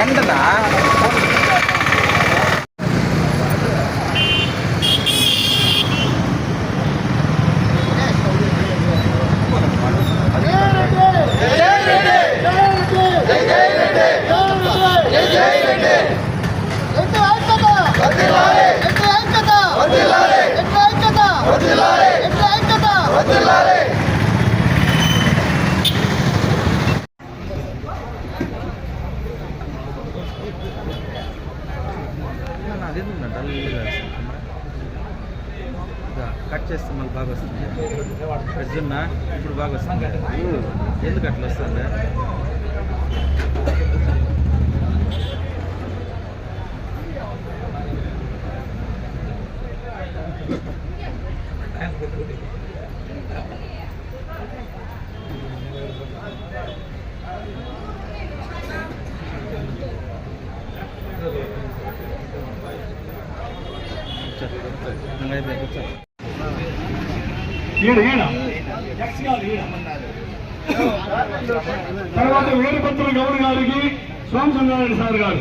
எண்டனா చేస్తే మళ్ళీ బాగా వస్తుంది. అర్జున్న ఇప్పుడు బాగా వస్తుంది. ఎందుకు అట్లా వస్తుంది? కూర్చో. ఈడ ఈడ. ఎక్స్ కాదు ఈడ తర్వాత వీరభద్ర గౌడ్ గారికి సార్ గారు.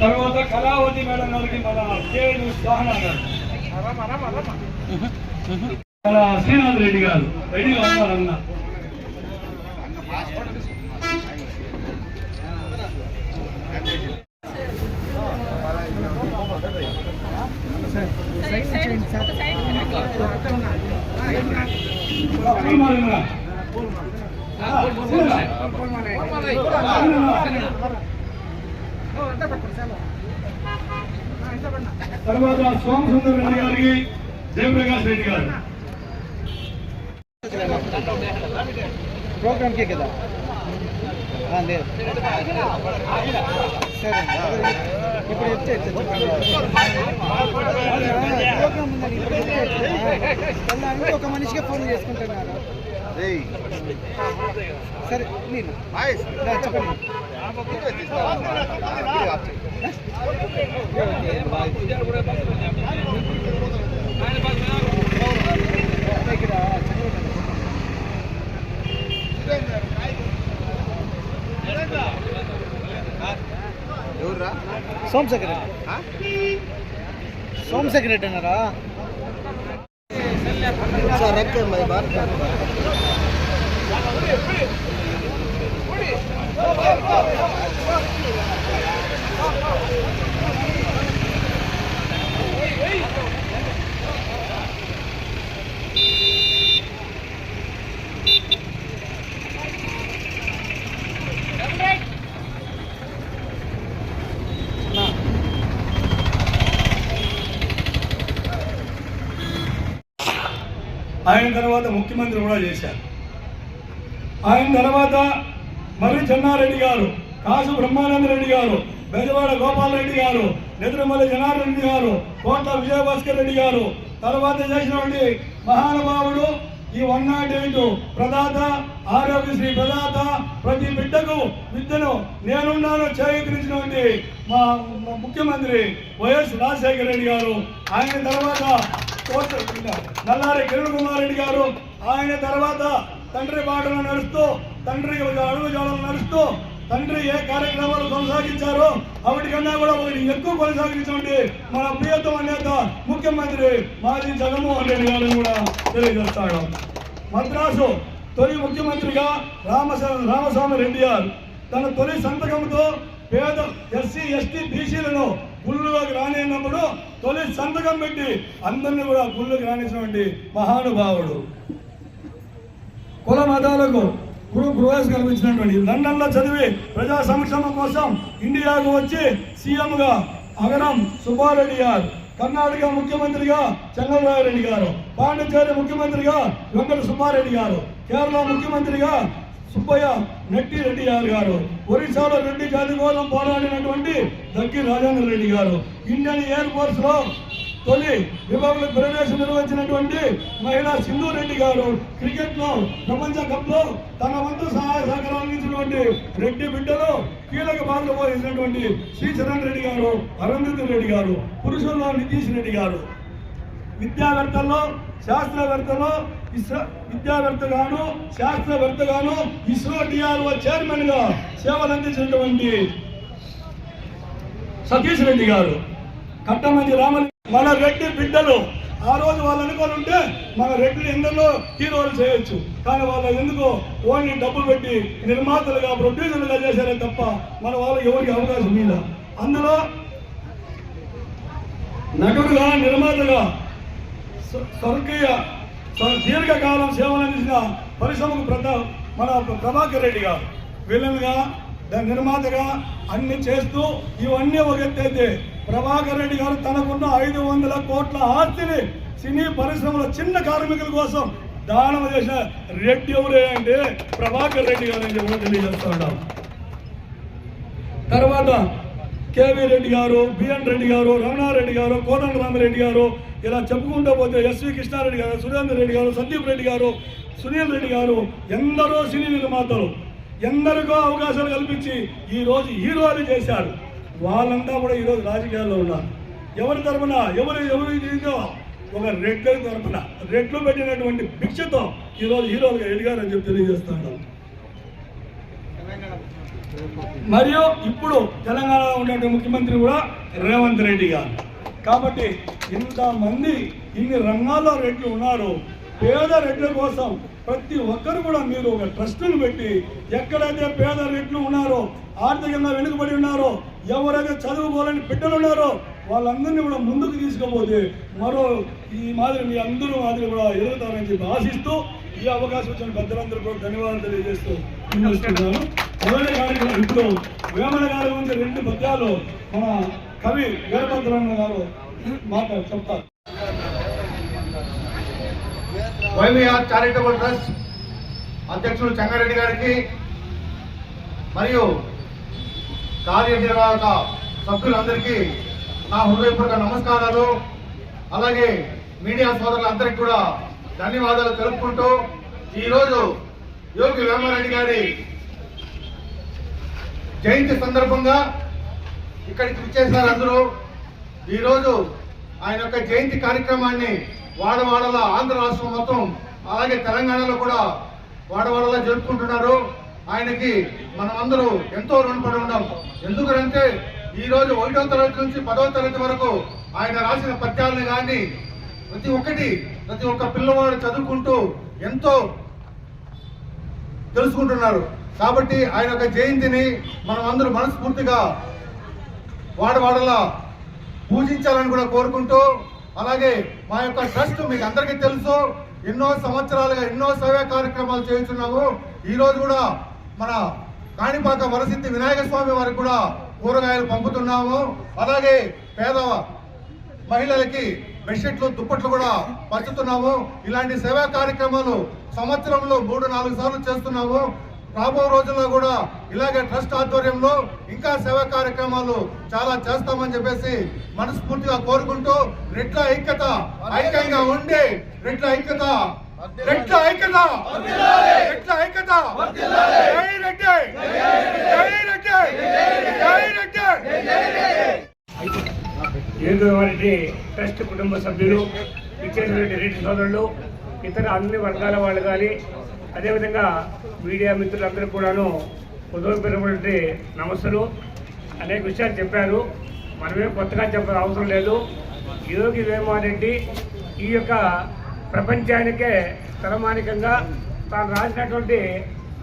తర్వాత కళావతి మేడం గారికి మన కేడు సహనా గారు. శ్రీనాథ్ రెడ్డి గారు రెడీగా ఉన్నారన్న తర్వాత సోమసుందర్ రెడ్డి గారికి జయప్రకాష్ రెడ్డి గారు. ప్రోగ్రామ్ కే కదా? ఆ, లేదు సరే ఇప్పుడు ప్రోగ్రామ్ ఒక మనిషిగా ఫోన్ చేసుకుంటున్నారు. సరే నేను చెప్పండి. ఇక్కడ చెప్పండి సోమ్ సెక్రటరీ సోమ్ సెక్రటరీ అన్నారా సార్ రక్తే మరి బాత్ ముఖ్యమంత్రి కూడా చేశారు. ఆయన తర్వాత మర్రి చెన్నారెడ్డి గారు కాసు బ్రహ్మానంద రెడ్డి గారు బెజవాడ గోపాల్ రెడ్డి గారు నిద్రమల్లి జనార్దన్ రెడ్డి గారు కోట్ల విజయభాస్కర్ రెడ్డి గారు తర్వాత చేసినటువంటి మహానుభావుడు ఈ వన్ నాట్ ఎయిట్ ప్రదాత ఆరోగ్యశ్రీ ప్రదాత ప్రతి బిడ్డకు విద్యను నేనున్నాను చేకరించినటువంటి మా ముఖ్యమంత్రి వైఎస్ రాజశేఖర రెడ్డి గారు. ఆయన తర్వాత నల్లారి కిరణ్ కుమార్ రెడ్డి గారు ఆయన తర్వాత తండ్రి బాటలో నడుస్తూ తండ్రి అడుగు జాడలు నడుస్తూ తండ్రి ఏ కార్యక్రమాలు కొనసాగించారో వాటికన్నా కూడా ఒకటి ఎక్కువ కొనసాగించండి. మన ప్రియతమ నేత ముఖ్యమంత్రి మాజీ జగన్మోహన్ రెడ్డి గారిని కూడా తెలియజేస్తాడు. మద్రాసు తొలి ముఖ్యమంత్రిగా రామసా రామస్వామి రెడ్డి గారు తన తొలి సంతకంతో పేద ఎస్సీ ఎస్టీ బీసీలను గుళ్ళులోకి రానినప్పుడు తొలి సంతకం పెట్టి అందరిని కూడా గుళ్ళకి రాణించినటువంటి మహానుభావుడు. కుల మతాలకు గురు గృహస్ కల్పించినటువంటి లండన్లో చదివి ప్రజా సంక్షేమం కోసం ఇండియాకు వచ్చి సీఎంగా అగరం సుబ్బారెడ్డి గారు కర్ణాటక ముఖ్యమంత్రిగా చంద్రబాబు గారు పాండిచేరి ముఖ్యమంత్రిగా వెంకట సుబ్బారెడ్డి గారు కేరళ ముఖ్యమంత్రిగా సుబ్బయ్య నట్టి రెడ్డి గారు గారు. ఒరిస్సాలో రెడ్డి జాతి కోసం పోరాడినటువంటి దగ్గి రాజేంద్ర రెడ్డి గారు. ఇండియన్ ఎయిర్ ఫోర్స్లో తొలి విభాగంలో ప్రవేశం నిర్వహించినటువంటి మహిళా సింధు రెడ్డి గారు. క్రికెట్లో ప్రపంచ కప్లో తన వంతు సహాయ సహకారం అందించినటువంటి రెడ్డి బిడ్డలు కీలక పాత్ర పోషించినటువంటి శ్రీ చరణ్ రెడ్డి గారు అరుంధతి రెడ్డి గారు పురుషుల్లో నితీష్ రెడ్డి గారు. విద్యావేత్తల్లో శాస్త్రవేత్తలో ఇస్రో విద్యావేత్తగాను శాస్త్రవేత్తగాను ఇస్రో డిఆర్ఓ చైర్మన్గా సేవలు అందించినటువంటి సతీష్ రెడ్డి గారు. కట్టమంచి రామలి మన రెడ్డి బిడ్డలు. ఆ రోజు వాళ్ళు అనుకొని ఉంటే మన రెడ్డి ఎందరో హీరోలు చేయొచ్చు. కానీ వాళ్ళు ఎందుకు ఓన్లీ డబ్బులు పెట్టి నిర్మాతలుగా ప్రొడ్యూసర్లుగా చేశారే తప్ప మన వాళ్ళకి ఎవరికి అవకాశం మీద అందులో నటుడుగా నిర్మాతగా స్వర్గీయ స్వ- దీర్ఘకాలం సేవలు అందించిన పరిశ్రమకు ప్రత మన ప్రభాకర్ రెడ్డి గారు. విలన్గా దాని నిర్మాతగా అన్ని చేస్తూ ఇవన్నీ ఒక ఎత్తైతే ప్రభాకర్ రెడ్డి గారు తనకున్న ఐదు వందల కోట్ల ఆస్తిని సినీ పరిశ్రమల చిన్న కార్మికుల కోసం దానం చేసిన రెడ్డి ఎవరే అంటే ప్రభాకర్ రెడ్డి గారు అని చెప్పి తెలియజేస్తున్నాడు తర్వాత కేవీ రెడ్డి గారు బిఎన్ రెడ్డి గారు రమణారెడ్డి గారు కోదండ రామిరెడ్డి గారు ఇలా చెప్పుకుంటూ పోతే ఎస్వి కృష్ణారెడ్డి గారు సురేందర్ రెడ్డి గారు సందీప్ రెడ్డి గారు సునీల్ రెడ్డి గారు ఎందరో సినీ నిర్మాతలు ఎందరికో అవకాశాలు కల్పించి ఈరోజు హీరోలు చేశారు. వాళ్ళంతా కూడా ఈరోజు రాజకీయాల్లో ఉన్నారు. ఎవరి తరపున ఎవరు ఎవరు ఒక రెడ్ల తరపున రెడ్లు పెట్టినటువంటి భిక్షతో ఈరోజు హీరోలుగా ఎదిగారని చెప్పి తెలియజేస్తున్నాను మరియు ఇప్పుడు తెలంగాణలో ఉన్నటువంటి ముఖ్యమంత్రి కూడా రేవంత్ రెడ్డి గారు. కాబట్టి ఇంతమంది ఇన్ని రంగాల్లో రెడ్లు ఉన్నారు. పేద రెడ్ల కోసం ప్రతి ఒక్కరు కూడా మీరు ఒక ట్రస్టును పెట్టి ఎక్కడైతే పేద రెడ్లు ఉన్నారో ఆర్థికంగా వెనుకబడి ఉన్నారో ఎవరైతే చదువుకోవాలని బిడ్డలు ఉన్నారో వాళ్ళందరినీ కూడా ముందుకు తీసుకుపోతే మరో ఈ మాదిరి మీ అందరూ మాదిరి కూడా ఎదుగుతారని చెప్పి ఆశిస్తూ ఈ అవకాశం వచ్చిన పెద్దలందరూ కూడా ధన్యవాదాలు తెలియజేస్తూ మొదటి కార్యక్రమం ఇప్పుడు వేమన గారి గురించి రెండు పద్యాలు మన కవి వీరభద్రన్న గారు మాట్లాడు చెప్తారు. వైవిఆర్ చారిటబుల్ ట్రస్ట్ అధ్యక్షులు చెంగారెడ్డి గారికి మరియు కార్యనిర్వాహక సభ్యులందరికీ నా హృదయపూర్వక నమస్కారాలు. అలాగే మీడియా సోదరులందరికీ కూడా ధన్యవాదాలు తెలుపుకుంటూ ఈరోజు యోగి వేమారెడ్డి గారి జయంతి సందర్భంగా ఇక్కడికి వచ్చేసారు అందరూ. ఈరోజు ఆయన యొక్క జయంతి కార్యక్రమాన్ని వాడవాడల ఆంధ్ర రాష్ట్రం మొత్తం అలాగే తెలంగాణలో కూడా వాడవాడలా జరుపుకుంటున్నారు. ఆయనకి మనమందరూ ఎంతో రుణపడి ఉన్నాం. ఎందుకంటే ఈరోజు ఒకటో తరగతి నుంచి పదవ తరగతి వరకు ఆయన రాసిన పద్యాలను కానీ ప్రతి ఒక్కటి ప్రతి ఒక్క పిల్లవాడు చదువుకుంటూ ఎంతో తెలుసుకుంటున్నారు. కాబట్టి ఆయన యొక్క జయంతిని మనం అందరూ మనస్ఫూర్తిగా వాడవాడలా పూజించాలని కూడా కోరుకుంటూ అలాగే మా యొక్క ట్రస్ట్ మీకు అందరికీ తెలుసు ఎన్నో సంవత్సరాలుగా ఎన్నో సేవా కార్యక్రమాలు చేస్తున్నాము ఈరోజు కూడా మన కాణిపాక వరసిద్ధి వినాయక స్వామి వారికి కూడా కూరగాయలు పంపుతున్నాము. అలాగే పేద మహిళలకి బెడ్షీట్లు దుప్పట్లు కూడా పంచుతున్నాము. ఇలాంటి సేవా కార్యక్రమాలు సంవత్సరంలో మూడు నాలుగు సార్లు చేస్తున్నాము. రాబో రోజుల్లో కూడా ఇలాగే ట్రస్ట్ ఆధ్వర్యంలో ఇంకా సేవా కార్యక్రమాలు చాలా చేస్తామని చెప్పేసి మనస్ఫూర్తిగా కోరుకుంటూ రెట్ల ఐక్యత ఐక్యంగా ఉండి రెట్ల ఐక్యత రెట్ల ఐక్యత రెట్ల ఐక్యత జై రెడ్డి జై రెడ్డి జై రెడ్డి ట్రస్ట్ కుటుంబ సభ్యులు ఇచ్చేటువంటి రెడ్డి సోదరులు ఇతర అన్ని వర్గాల వాళ్ళు కానీ అదేవిధంగా మీడియా మిత్రులందరూ కూడాను ఉదయపడినటువంటి నమస్సులు. అనేక విషయాలు చెప్పారు. మనమేం కొత్తగా చెప్పాల్సిన అవసరం లేదు. యోగి వేమారెడ్డి ఈ యొక్క ప్రపంచానికే తలమానికంగా తాను రాసినటువంటి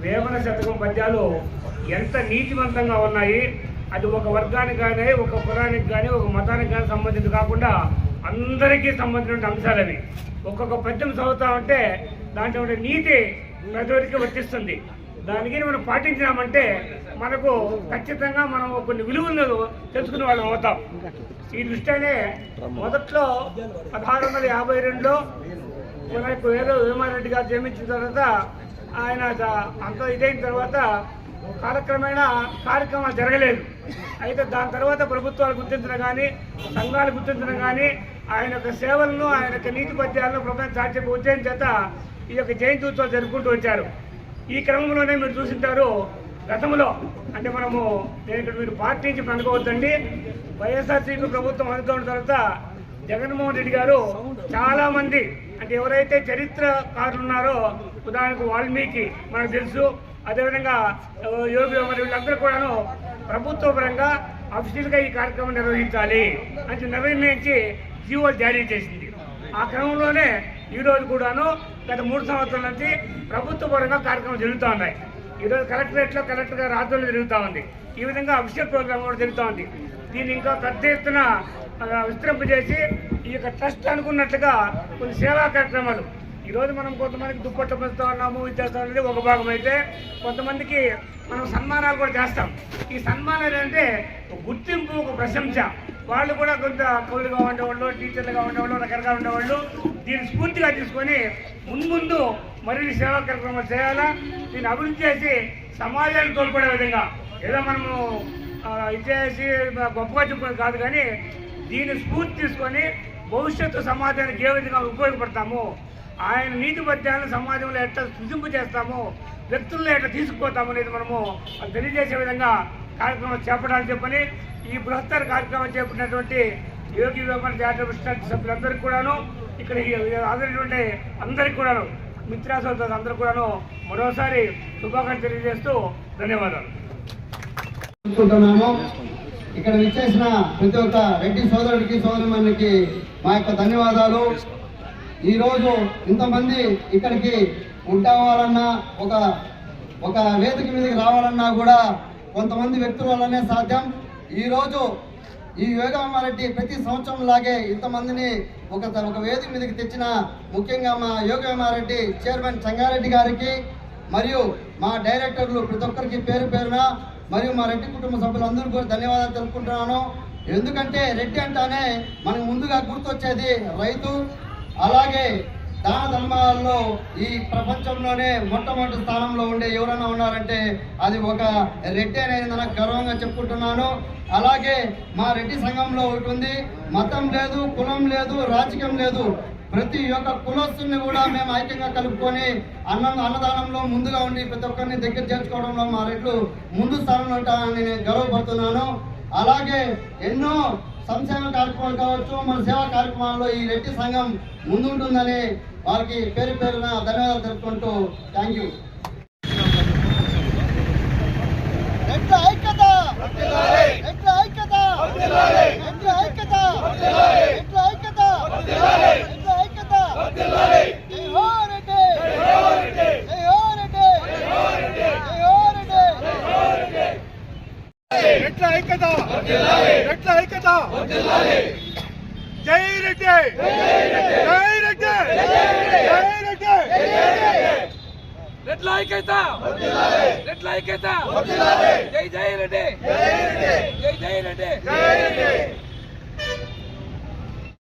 వేమన శతకం పద్యాలు ఎంత నీతివంతంగా ఉన్నాయి. అది ఒక వర్గానికి కానీ ఒక కులానికి కానీ ఒక మతానికి కానీ సంబంధించి కాకుండా అందరికీ సంబంధించిన అంశాలు అవి ఒక్కొక్క పద్యం చదువుతా ఉంటే దాంట్లో ఉండే నీతి నదివరికి వర్తిస్తుంది. దానికి మనం పాటించినామంటే మనకు ఖచ్చితంగా మనం కొన్ని విలువలను తెలుసుకునే వాళ్ళం అవుతాం. ఈ దృష్ట్యానే మొదట్లో పదహారు వందల యాభై రెండులో మనకు ఏదో విమారెడ్డి గారు జన్మించిన తర్వాత ఆయన అంత ఇదైన తర్వాత కాలక్రమేణా కార్యక్రమాలు జరగలేదు. అయితే దాని తర్వాత ప్రభుత్వాలు గుర్తించడం కానీ సంఘాలు గుర్తించడం కానీ ఆయన యొక్క సేవలను ఆయన యొక్క నీతి పద్యాలను ప్రపంచ సాధ్య ఉద్యమం చేత ఈ యొక్క జయంతి ఉత్సవం జరుపుకుంటూ వచ్చారు. ఈ క్రమంలోనే మీరు చూసింటారు గతంలో అంటే మనము నేను ఇక్కడ మీరు పార్టీ నుంచి పనుకోవద్దండి వైఎస్ఆర్సీపీ ప్రభుత్వం అందుకున్న తర్వాత జగన్మోహన్ రెడ్డి గారు చాలామంది అంటే ఎవరైతే చరిత్రకారులు ఉన్నారో ఉదాహరణకు వాల్మీకి మనకు తెలుసు. అదేవిధంగా యోగి మరి వీళ్ళందరూ కూడాను ప్రభుత్వ పరంగా అఫీషియల్గా ఈ కార్యక్రమం నిర్వహించాలి అని నిర్ణయించి జీవోలు జారీ చేసింది. ఆ క్రమంలోనే ఈ రోజు కూడాను గత మూడు సంవత్సరాల నుంచి ప్రభుత్వ పరంగా కార్యక్రమాలు జరుగుతూ ఉన్నాయి. ఈరోజు కలెక్టరేట్లో కలెక్టర్గా రాత్రులు జరుగుతూ ఉంది. ఈ విధంగా అఫిషియల్ ప్రోగ్రామ్ కూడా జరుగుతూ ఉంది. దీన్ని ఇంకా పెద్ద ఎత్తున విస్తరింపజేసి ఈ యొక్క ట్రస్ట్ అనుకున్నట్లుగా కొన్ని సేవా కార్యక్రమాలు. ఈరోజు మనం కొంతమందికి దుప్పట్లు పెంచుతా ఉన్నాము ఇది అనేది ఒక భాగం అయితే కొంతమందికి మనం సన్మానాలు కూడా చేస్తాం. ఈ సన్మానాలు అంటే ఒక గుర్తింపు ఒక ప్రశంస. వాళ్ళు కూడా కొంత కవులుగా ఉండేవాళ్ళు టీచర్లుగా ఉండేవాళ్ళు రకరకాల ఉండేవాళ్ళు. దీన్ని స్ఫూర్తిగా తీసుకొని ముందు మరిన్ని సేవా కార్యక్రమాలు చేయాలా? దీన్ని అభివృద్ధి చేసి సమాజాన్ని తోడ్పడే విధంగా. ఏదో మనము ఇచ్చేసి గొప్పగా చెప్పుకుని కాదు కానీ దీన్ని స్ఫూర్తి తీసుకొని భవిష్యత్తు సమాజానికి ఏ విధంగా ఉపయోగపడతాము ఆయన నీతి పద్యాలను సమాజంలో ఎట్లా సృజింపు చేస్తాము వ్యక్తుల్లో ఎట్లా తీసుకుపోతాము అనేది మనము అది తెలియజేసే విధంగా కార్యక్రమం చేపట్టాలని చెప్పని ఈ బృహత్తర కార్యక్రమం చేపట్టినటువంటి యోగి వ్యాపార జాతీయ ట్రస్ట్ సభ్యులందరికీ కూడాను ఇక్కడ హాజరైనటువంటి అందరికీ కూడాను మిత్రాసోదరు అందరూ కూడాను మరోసారి శుభాకాంక్షలు తెలియజేస్తూ ధన్యవాదాలు. అనుకుంటున్నాము ఇక్కడ విచ్చేసిన ప్రతి ఒక్క రెడ్డి సోదరుడికి సోదరుమణికి మా యొక్క ధన్యవాదాలు. ఈరోజు ఇంతమంది ఇక్కడికి ఉంటావాలన్నా ఒక ఒక వేదిక మీదకి రావాలన్నా కూడా కొంతమంది వ్యక్తుల వల్లనే సాధ్యం. ఈరోజు ఈ యోగామారెడ్డి ప్రతి సంవత్సరం లాగే ఇంతమందిని ఒక ఒక వేదిక మీదకి తెచ్చిన ముఖ్యంగా మా యోగామారెడ్డి చైర్మన్ సంగారెడ్డి గారికి మరియు మా డైరెక్టర్లు ప్రతి ఒక్కరికి పేరు పేరున మరియు మా రెడ్డి కుటుంబ సభ్యులందరూ కూడా ధన్యవాదాలు తెలుపుకుంటున్నాను. ఎందుకంటే రెడ్డి అంటానే మనకు ముందుగా గుర్తొచ్చేది రైతు అలాగే దాన ధర్మాల్లో ఈ ప్రపంచంలోనే మొట్టమొదటి స్థానంలో ఉండే ఎవరైనా ఉన్నారంటే అది ఒక రెడ్డి అనేది నాకు గర్వంగా చెప్పుకుంటున్నాను. అలాగే మా రెడ్డి సంఘంలో ఒకటి ఉంది. మతం లేదు కులం లేదు రాజకీయం లేదు. ప్రతి ఒక్క కులస్తుని కూడా మేము ఐక్యంగా కలుపుకొని అన్నం అన్నదానంలో ముందుగా ఉండి ప్రతి ఒక్కరిని దగ్గర చేర్చుకోవడంలో మా రెడ్లు ముందు స్థానంలో ఉంటానని నేను గర్వపడుతున్నాను. అలాగే ఎన్నో సంక్షేమ కార్యక్రమాలు కావచ్చు మన సేవా కార్యక్రమాల్లో ఈ రెడ్డి సంఘం ముందుంటుందని వారికి పేరు పేరున ధన్యవాదాలు తెలుపుకుంటూ థ్యాంక్ యూ. ఐక్యత? ఐక్యత? ఐక్యత? ఐక్యత? రెడ్ల ఐక్యత? జై ఐక్యత జై రెడ్డి జై రెడ్డి జై రెడ్డి రెడ్ల ఐక్యత రెడ్ల ఐక్యత జై జై రెడ్డి. జై జై రెడ్డి.